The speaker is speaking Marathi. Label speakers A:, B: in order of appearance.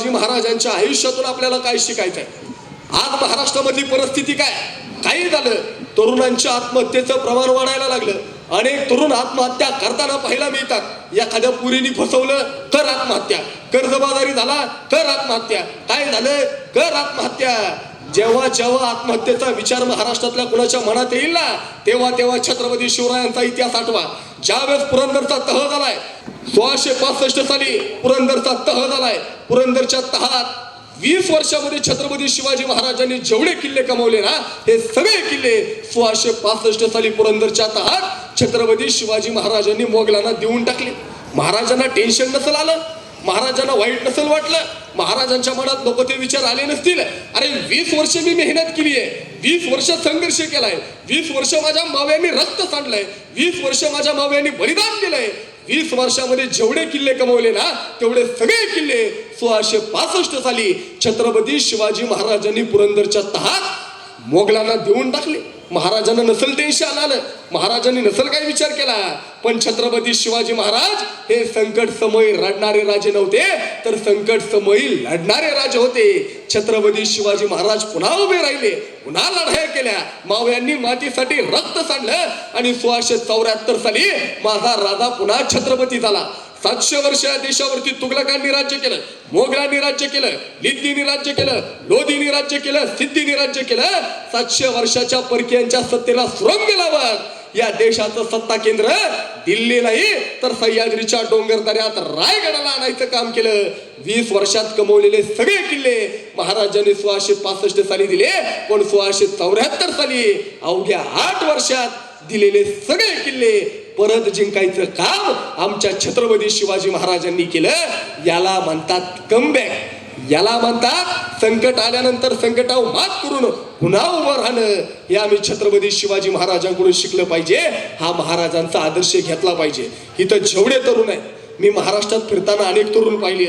A: शिवाजी महाराजांच्या आयुष्यातून आपल्याला काय शिकायचंय? आज महाराष्ट्रामधली परिस्थिती काय? काही झालं. तरुणांच्या आत्महत्येचं प्रमाण वाढायला लागलं. अनेक तरुण आत्महत्या करताना पाहायला मिळतात. एखाद्या पुरीनी फसवलं तर आत्महत्या. कर्जबाजारी झाला तर आत्महत्या. काय झालं? कर आत्महत्या. जेव्हा जेव्हा आत्महत्येचा विचार महाराष्ट्रातल्या कुणाच्या मनात येईल ना तेव्हा तेव्हा छत्रपती शिवरायांचा इतिहास आठवा. ज्यावेळेस पुरंदरचा तह झालाय सोळाशे पासष्ट साली पुरंदरचा तह झालाय. पुरंदरच्या तहात वीस वर्षामध्ये छत्रपती शिवाजी महाराजांनी जेवढे किल्ले कमवले ना हे सगळे किल्ले सोळाशे पासष्ट साली पुरंदरच्या तहात छत्रपती शिवाजी महाराजांनी मोगलांना देऊन टाकले. महाराजांना टेन्शन नसल आलं. महाराजांना वाईट नसेल वाटलं महाराजांच्या मनात नको ते विचार आले नसतील. अरे वीस वर्ष मी मेहनत केली आहे. वीस वर्ष संघर्ष केलाय. वीस वर्ष माझ्या माव्यांनी रक्त सांडलंय. वीस वर्ष माझ्या माव्यांनी बलिदान दिलंय. वीस वर्षामध्ये जेवढे किल्ले कमवले ना तेवढे सगळे किल्ले सोळाशे पासष्ट साली छत्रपती शिवाजी महाराजांनी पुरंदरच्या तहात मोगलांना देऊन टाकले. महाराजांना नसल टेन्शन आलं. महाराजांनी नसल काय विचार केला? पण छत्रपती शिवाजी महाराज हे संकट समयी रडणारे राजे नव्हते तर संकट समयी लढणारे राजे होते. छत्रपती शिवाजी महाराज पुन्हा उभे राहिले. पुन्हा लढाया केल्या. मावळ्यांनी मातीसाठी रक्त सांडलं आणि सोळाशे चौऱ्याहत्तर साली माझा राजा पुन्हा छत्रपती झाला. सातशे वर्ष या देशावरती तुगलकांनी राज्य केलं मोगलांनी राज्य केलं लिद्दीनी राज्य केलं लोधीनी राज्य केलं सिद्धीनी राज्य केलं सातशे वर्षाच्या परकीयांच्या सत्तेला सुरंग लावत. या देशाचं सत्ता केंद्र दिल्ली नाही तर सह्याद्रीच्या डोंगर दऱ्यात रायगडाला आणायचं काम केलं. वीस वर्षात कमवलेले सगळे किल्ले महाराजांनी सोळाशे पासष्ट साली दिले पण सोळाशे चौऱ्याहत्तर साली अवघ्या आठ वर्षात दिलेले सगळे किल्ले परत जिंकायचं काम आमच्या छत्रपती शिवाजी महाराजांनी केलं. याला म्हणतात कमबॅक याला म्हणतात संकट आल्यानंतर संकटावर मात करून पुन्हा उभं राहणं. हे आम्ही छत्रपती शिवाजी महाराजांकडून शिकलं पाहिजे. हा महाराजांचा आदर्श घेतला पाहिजे. इथं जेवढे तरुण आहेत मी महाराष्ट्रात फिरताना अनेक तरुण पाहिले